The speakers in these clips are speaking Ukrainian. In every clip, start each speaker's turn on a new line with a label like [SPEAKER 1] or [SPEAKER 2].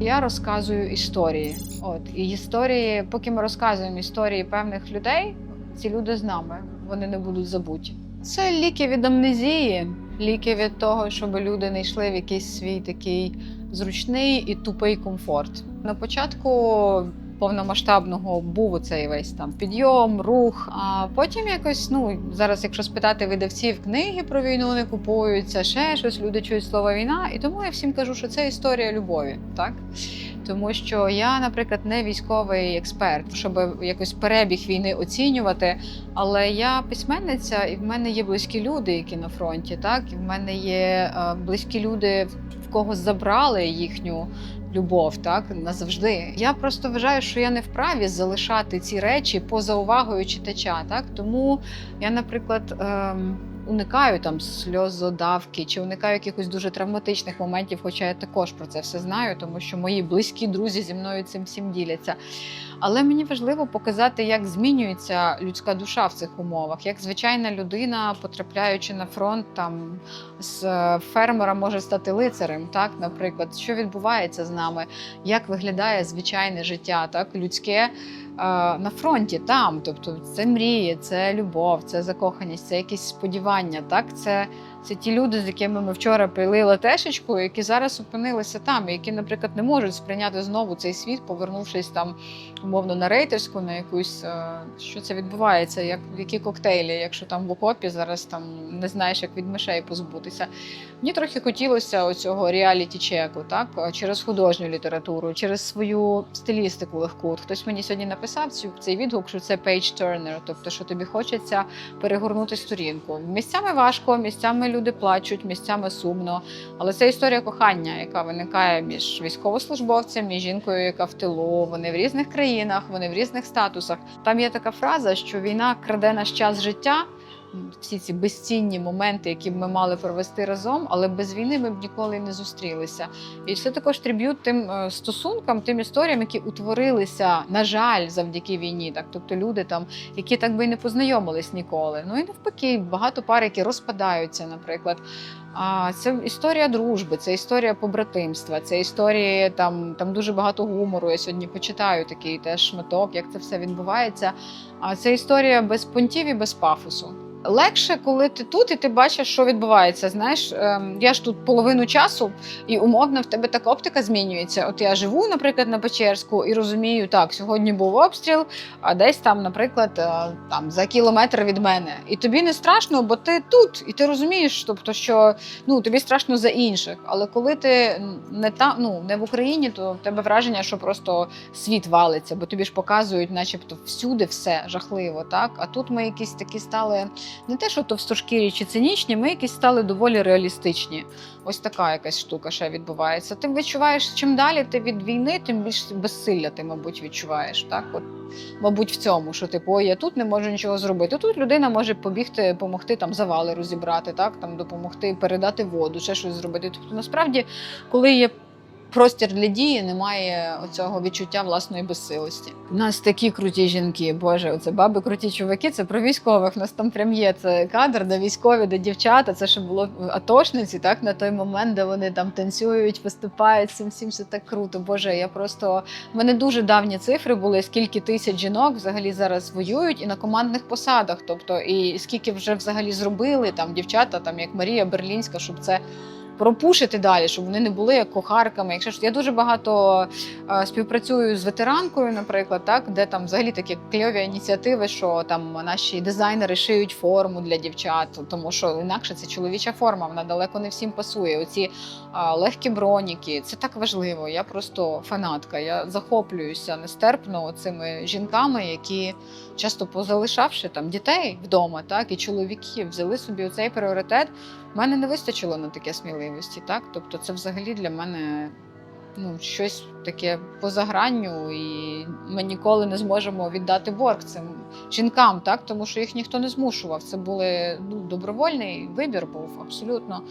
[SPEAKER 1] Я розказую історії. От і історії, поки ми розказуємо історії певних людей, ці люди з нами, вони не будуть забуті. Це ліки від амнезії, ліки від того, щоб люди не йшли в якийсь свій такий зручний і тупий комфорт. На початку повномасштабного був цей весь там підйом, рух. А потім якось, ну зараз, якщо спитати видавців книги про війну, не купуються, ще щось, люди чують слово війна. І тому я всім кажу, що це історія любові, так? Тому що я, наприклад, не військовий експерт, щоб якось перебіг війни оцінювати. Але я письменниця, і в мене є близькі люди, які на фронті, так і в мене є е, близькі люди, в кого забрали їхню любов, так назавжди. Я просто вважаю, що я не вправі залишати ці речі поза увагою читача. Так тому я, наприклад. ем, Уникаю там сльозодавки чи уникаю якихось дуже травматичних моментів, хоча я також про це все знаю, тому що мої близькі друзі зі мною цим всім діляться. Але мені важливо показати, як змінюється людська душа в цих умовах, як звичайна людина, потрапляючи на фронт, там з е, фермера може стати лицарем, так, наприклад, що відбувається з нами, як виглядає звичайне життя, так, людське е, на фронті, там. Тобто це мрії, це любов, це закоханість, це якісь сподівання. Так, це, це ті люди, з якими ми вчора пили латешечку, які зараз опинилися там, які, наприклад, не можуть сприйняти знову цей світ, повернувшись там умовно на рейтерську, на якусь е, що це відбувається, як які коктейлі, якщо там в окопі зараз там не знаєш, як від мишей позбутися. Мені трохи хотілося оцього реаліті чеку, так через художню літературу, через свою стилістику легку. Хтось мені сьогодні написав цю цей відгук, що це page turner, тобто, що тобі хочеться перегорнути сторінку. Місцями важко, місцями люди плачуть, місцями сумно. Але це історія кохання, яка виникає між військовослужбовцем і жінкою, яка в тилу. Вони в різних країнах, вони в різних статусах. Там є така фраза, що війна краде наш час життя. Всі ці безцінні моменти, які б ми мали провести разом, але без війни ми б ніколи не зустрілися. І це також триб'ют тим е, стосункам, тим історіям, які утворилися, на жаль, завдяки війні. Так, тобто люди там, які так би і не познайомились ніколи. Ну і навпаки, багато пар, які розпадаються, наприклад. А це історія дружби, це історія побратимства, це історія там, там дуже багато гумору. Я сьогодні почитаю такий теж шматок, як це все відбувається. А це історія без понтів і без пафосу. Легше, коли ти тут і ти бачиш, що відбувається. Знаєш, ем, я ж тут половину часу, і умовно в тебе така оптика змінюється. От я живу, наприклад, на Печерську і розумію, так, сьогодні був обстріл, а десь там, наприклад, е, там за кілометр від мене. І тобі не страшно, бо ти тут, і ти розумієш, тобто, що ну тобі страшно за інших. Але коли ти не та ну не в Україні, то в тебе враження, що просто світ валиться, бо тобі ж показують, начебто, всюди все жахливо. Так а тут ми якісь такі стали не те, що товстошкірі чи цинічні, ми якісь стали доволі реалістичні. Ось така якась штука ще відбувається. Ти відчуваєш, чим далі ти від війни, тим більш безсилля ти, мабуть, відчуваєш. Так, от, мабуть, в цьому, що типу, «Ой, я тут не можу нічого зробити. Тут людина може побігти, допомогти там завали розібрати, так там допомогти передати воду, ще щось зробити. Тобто, насправді, коли є простір для дії, немає оцього відчуття власної безсилості. У нас такі круті жінки, боже, оце баби круті чуваки. Це про військових. У нас там прям є це кадр, де військові, де дівчата. Це ще було атошниці, так на той момент, де вони там танцюють, виступають. Цим всім все так круто. Боже, я просто в мене дуже давні цифри були. Скільки тисяч жінок взагалі зараз воюють і на командних посадах. Тобто, і скільки вже взагалі зробили там дівчата, там як Марія Берлінська, щоб це пропушити далі, щоб вони не були як кухарками. Якщо ж я дуже багато е, співпрацюю з ветеранкою, наприклад, так де там взагалі такі кльові ініціативи, що там наші дизайнери шиють форму для дівчат, тому що інакше це чоловіча форма, вона далеко не всім пасує. Оці е, легкі броніки, це так важливо. Я просто фанатка. Я захоплююся нестерпно цими жінками, які часто позалишавши там дітей вдома, так і чоловіків, взяли собі оцей пріоритет. У мене не вистачило на таке сміливості, так? Тобто, це взагалі для мене ну, щось таке по загранню, і ми ніколи не зможемо віддати борг цим жінкам, так тому що їх ніхто не змушував. Це були ну, добровольний вибір був абсолютно.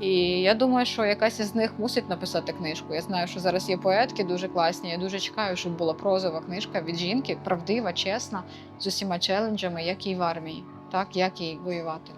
[SPEAKER 1] І я думаю, що якась із них мусить написати книжку. Я знаю, що зараз є поетки дуже класні. Я дуже чекаю, щоб була прозова книжка від жінки, правдива, чесна, з усіма челенджами, як і в армії, так як і воювати.